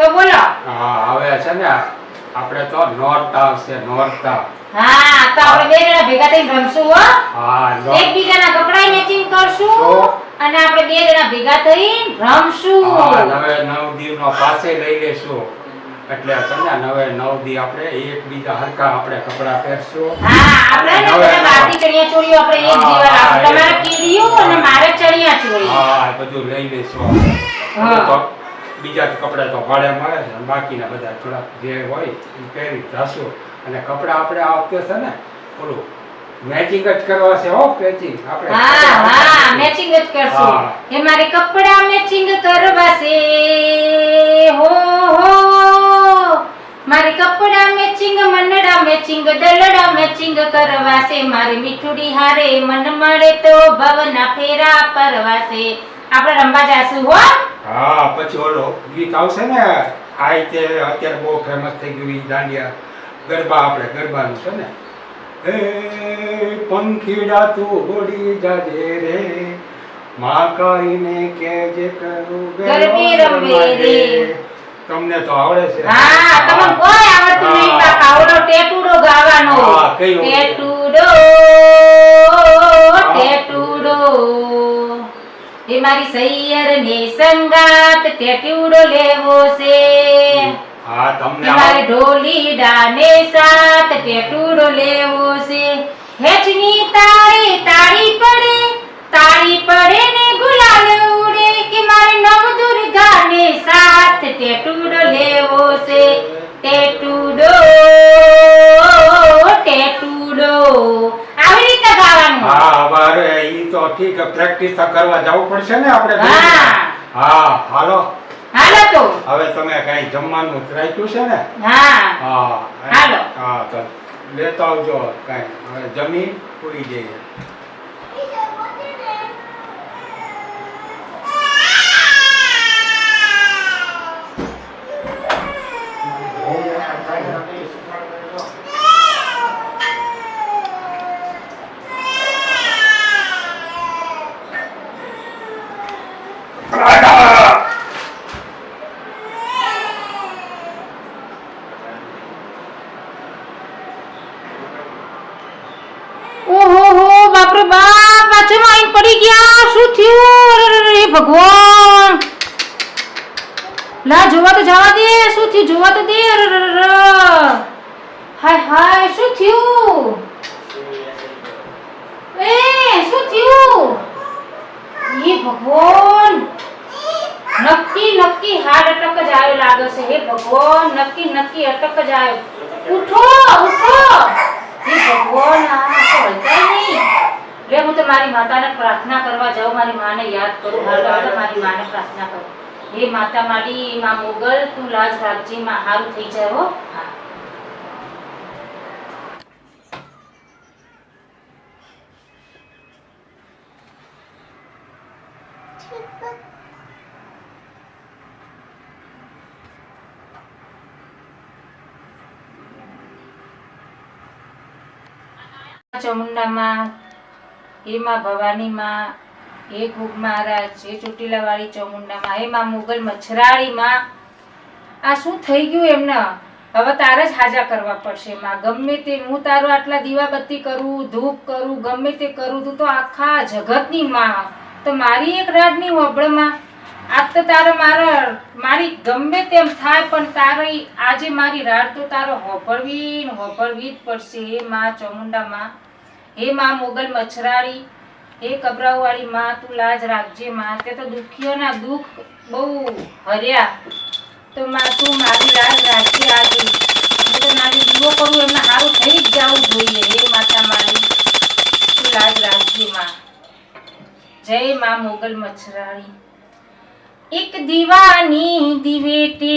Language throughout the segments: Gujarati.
તો બોલો. હા હવે છે ને આપણે તો નોરતા છે નોરતા હા તો આપણે બે જણા ભેગા થઈને રમશું હો. હા એકબીજાના કપડા મેચિંગ કરશું અને આપણે બે જણા ભેગા થઈને રમશું. હા નવે નવ દીવનો પાસે લઈ લેશું. એટલે ને નવે નવ દી આપણે એકબીજા હરકા આપણે કપડા પહેરશું. હા આપણે ને હવે બધા બાકી ચણિયા ચોળીઓ આપણે એક જીવા તમારે કીડીયું અને મારે ચણિયા ચોળી. હા બધું લઈ લેશું હા. બીજા કપડાં તો ભાડે મળે છે બાકીના બધા થોડાક જે હોય એ પહેરી ધાસો અને કપડા આપણે આ વખતે છે ને ઓલું મેચિંગ જ કરવા છે હો મેચિંગ આપણે હા હા મેચિંગ જ કરશું. એ મારે કપડા મેચિંગ કરવા છે હો હો મારે કપડા મેચિંગ મનડા મેચિંગ દલડા મેચિંગ કરવા છે મારી મીઠુડી હારે મન મળે તો ભવના ફેરા પરવા છે આપણે રમવા જાશું હો. હા પછી ઓલો ગીત આવશે ને આ રીતે અત્યારે બહુ ફેમસ થઈ ગયું ઈ દાંડિયા. ગરબા આપણે ગરબાનું છે ને. હે પંખીડા તું ઉડી જાજે રે. મહાકાળીને કેજે કરું ગરબી રમે રે. તમને તો આવડે છે. હા તમને કોઈ આવડતું નહીં બાપા ઓલો ટેટુડો ગાવાનો. ટેટુડો. એ મારી સૈયર ને સંગાત ટેટુડો લેવો છે. હા તમને મારે ઢોલી ડાને સાથ ટેટુડો લેવો છે. હેચની તાળી તાળી પડે તાળી પડે ને ગુલાલ ઉડે કે મારે નવ દુર્ગાને સાથ સાત લેવો પ્રેક્ટિસ કરવા જવું પડશે ને આપણે હા. હા હાલો. હાલો તો. હવે તમે કઈ જમવાનું રાખ્યું છે ને? હા. હા હાલો. હા તો લેતા આવજો કઈ. હવે જમી પૂરી જઈએ ઓહો હો બાપ રે બાપ પાછો માઈન પડી ગયા શું થયું અરે, અરે, અરે, ભગવાન! લા જોવા તો જવા દે શું થયું? જોવા તો દે અરે, અરે, અરે, અરે. હાય હાય શું થયું? એ શું થયું? એ ભગવાન! નક્કી નક્કી હાર્ટ અટક જ આવ્યો લાગે છે. હે ભગવાન નક્કી નક્કી અટક જ આવ્યો ઉઠો ઉઠો હે ભગવાન આ તો હલતાય નહીં લે હું તો માતાને પ્રાર્થના કરવા જાઉં, મારી માને યાદ કરું હાલ મારી માને પ્રાર્થના કરું. હે માતા મારી, માં મોગલ, તું લાજ રાખજી, માં હારું થઈ જાય હા. ચામુંડામાં હે માં ભવાનીમાં હે ઘુગ મહારાજ હે ચોટીલાવાળી ચૌમુંડામાં હે માં મુગલ મચ્છરાળીમાં. આ શું થઈ ગયું એમને? હવે તારે જ હાજા કરવા પડશે, માં. ગમે તે હું તારો આટલા દીવાબત્તી કરું, ધૂપ કરું, ગમે તે કરું, તું તો આખા જગતની માં. તો મારી એક રાડની વબળમાં આજ તો તારો મારો, મારી ગમે તેમ થાય, પણ તારી, આજે મારી રાડ તો તારો ને હોભળવી જ પડશે હે માં ચામુંડા માં હે માં મોગલ મચ્છરાળી હે કબરાવાળી માં, તું લાજ રાખજે માં. તે તો દુખીઓના દુઃખ બહુ હર્યા. તો માં, તું મારી લાજ રાખજે આજે. તો નાની દીવો કરું, એમને સારું થઈ જ જવું જોઈએ. હે માતા મારી, તું લાજ રાખજે માં. જય માં મોગલ મચ્છરાળી એક દીવાની દિવેટી.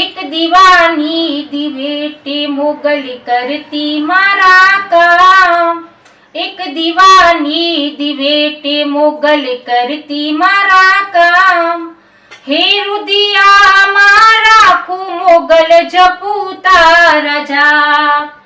એક દીવાની દિવેટે મોગલ કરતી મારા કામ એક દીવાની દિવેટે મોગલ કરતી મારા કામ હે રુદિયા, મારા કુ મોગલ જપુ તારા જાપ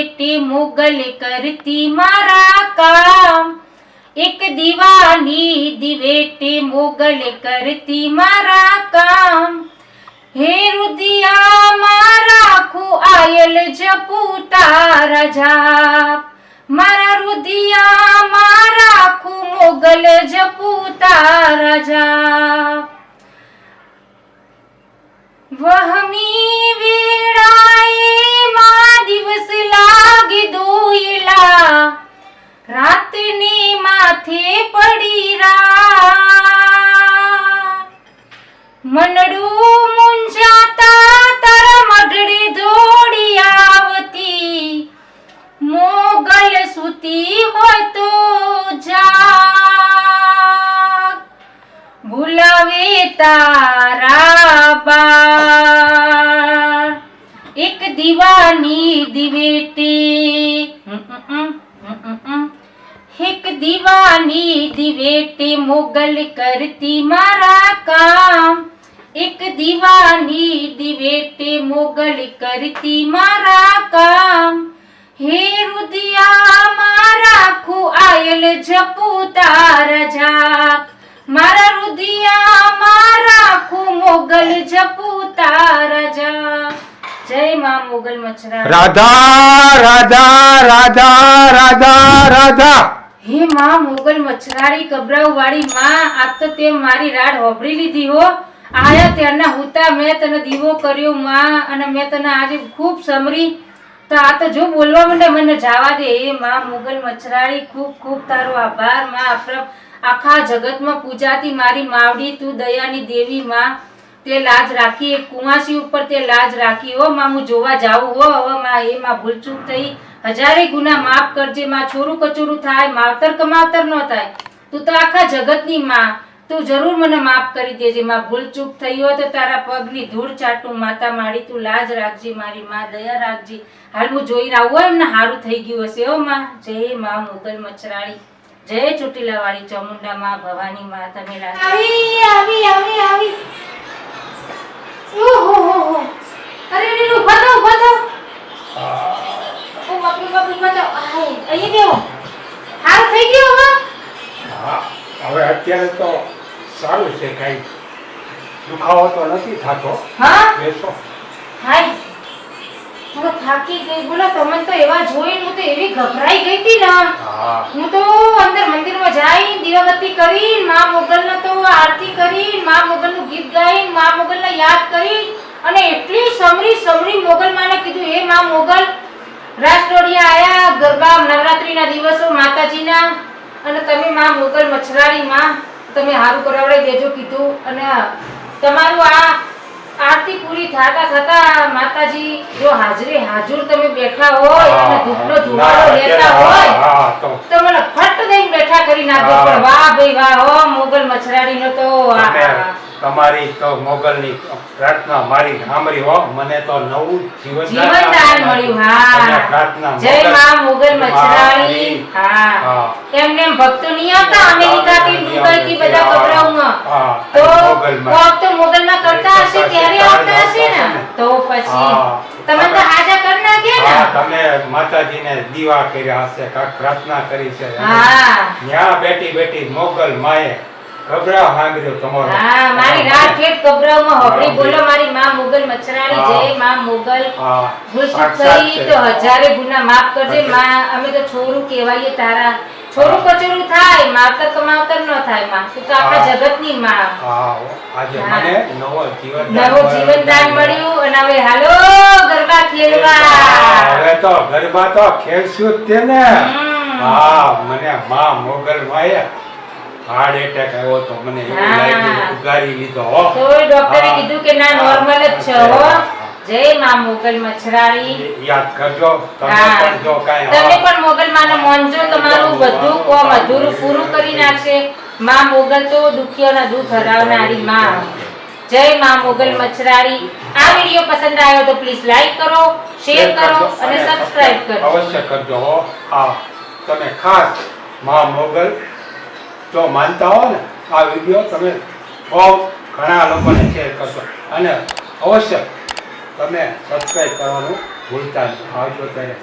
દિવેટે મુગલ કરતી મારા કામ. એક દીવાની દિવેટી મોગલ કરતી મારા કામ. હે રુદિયામાં ખુ આયલ જપું તારા જાપ મારા રુદિયામાં રાખું મોગલ તારા જાપ વહમી રાતને માથે પડી રા મનડું મુંજાતા તારા મઢડે દોડી આવતી. મોગલ સુતી હોય તો જા ભૂલાવે તારા બા એક દીવાની દિવેટે. એક દીવાની દિવેટે મોગલ કરતી મારા કામ. એક દીવાની દિવેટે મોગલ કરતી મારા કામ. હે રુદિયા, મારા ખુ આયલ જપુ તારા જાક મારા રુદિયા રાખું મોગલ જપુ તારા જાક જય માં મોગલ મચરા રાધા રાધા રાધા રાધા રાધા. હે માં, મોગલ મચ્છરારી કબરાઉ વાળી માં આ તો તે મારી રાડ હોબળી લીધી હો. આયા ત્યારના હુતા મેં તને દીવો કર્યો માં, અને મેં તને આજે ખૂબ સમરી તો આ તો જો બોલવા માંડે, મને જાવા દે. હે માં, મોગલ મચ્છરારી ખૂબ ખૂબ તારો આભારમાં. આપણા આખા જગતમાં પૂજાતી મારી માવડી, તું દયાની દેવી માં. તે લાજ રાખી કુંવાસી ઉપર તે લાજ રાખી. હો માં, હું જોવા જાઉં હો. હવે માં એ માં, ભૂલચૂક થઈ. હજારે ગુના માફ કરજે માં છોરું કચોરું થાય માવતર કમાવતર ન થાય. તું તો આખા જગતની માં તું જરૂર મને માફ કરી દેજે. માં ભૂલચૂક થઈ હોય તો તારા પગની ધૂળ ચાટું માતા માડી તું લાજ રાખજે મારી માં દયા રાખજે. હાલ હું જોઈને આવું એમને સારું થઈ ગયું હશે. હો માં જય માં મોગલ મચરાળી. જય ચોટીલા વાળી ચામુંડા માં ભવાની માં તમે આવી આવી આવી આવી. ઓહો અરે રે ઊભા થાઓ ઊભા થાઓ ઓ બાપરે બાપ ઊભા થાઓ આય અહીં બેહો હાલ થઈ ગયો હવે હા હવે અત્યારે તો સારું છે કઈ. દુખાવો તો નથી થતો. હા? બેસો. હાય. હું થાકી ગઈ. બોલો તમે તો એવા જોઈને હું તો એવી ગભરાઈ ગઈ હતી ને. હું. તો અંદર મંદિરમાં જઈ દીવાબત્તી કરી મા મોગલને તો આરતી કરી મા મોગલનું ગીત ગાઈ મા મોગલને યાદ કરી અને એટલી સમરી સમરી મોગલ માને કીધું હે મા મોગલ રાસડોડિયા આયા ગરબા નવરાત્રીના દિવસો માતાજીના અને તમે મા મોગલ મછરાળી માં તમે હારું કરાવડાવી દેજો કીધું. અને તમારું આ આરતી પૂરી થતા થતા માતાજી જો હાજરે હાજર તમે બેઠા હોય અને ધૂપનો ધુમાડો લેતા હોય તો. મને ફટ દઈને બેઠા કરી નાખો પણ વાહ ભાઈ વાહ હો મોગલ મછરાડીનો તો આ- તમારી તો મોગલની પ્રાર્થના મારી સાંભળી હો. મને તો નવું જીવન જીવનદાન મળ્યું. હા. પ્રાર્થના જય માં મોગલ મારી. હા. એમ ભક્તો નહીં આવતા? દુબઈ થી બધા કપડાઓમાં. તો મોગલમાં. મોગલ માં. કરતા હશે ત્યારે આવતા હશે ને? તો પછી તમે તો હાજા કરી નાખ્યા ને. તમે માતાજીને દીવા કર્યા હશે કાક પ્રાર્થના કરી છે. હા. ન્યા બેઠી બેઠી મોગલ માએ ગભરા સાંભળ્યો તમારો. હા મારી રાત ખેત કબરાઓમાં હોબળી બોલો મારી માં મુગલ મચરાણી જય માં મુગલ હા ભૂલ કરી તો હજારે ગુના માફ કરજે. માં અમે તો છોરું કહેવાઈએ તારા. છોરું કચરું થાય માવતર કમાવતર ન થાયમાં. તું તો આપણા જગતની માં. હા આજે મને નવો જીવન નવો જીવન દાન મળ્યું અને હવે હાલો ગરબા ખેલવા. હવે તો ગરબા તો ખેલશું જ તે ને. હા મને માં મોગલ માએ હાર્ટ એટેક આવ્યો તો મને ઉગારી લીધો હો. તોય ડોક્ટરે કીધું કે ના નોર્મલ જ છે હો. જય માં મોગલ મછરાળી યાદ કરજો તમે પણ જો કાય તમે પણ મોગલ માનો મોનજો તમારું બધું કોમ અધૂરું પૂરું કરી નાખશે. માં મોગલ તો દુખિયાના દુઃખ હરાવનારી માં. જય માં મોગલ મછરાળી આ વીડિયો પસંદ આવ્યો તો પ્લીઝ લાઈક કરો શેર કરો અને સબસ્ક્રાઇબ કરો અવશ્ય કરજો. હો. હા તમે ખાસમાં મોગલ જો માનતા હો ને, આ વીડિયો તમે બહુ ઘણા લોકોને શેર કરશો. અને અવશ્ય તમે સબસ્ક્રાઈબ કરવાનું ભૂલતા આવજો ત્યારે.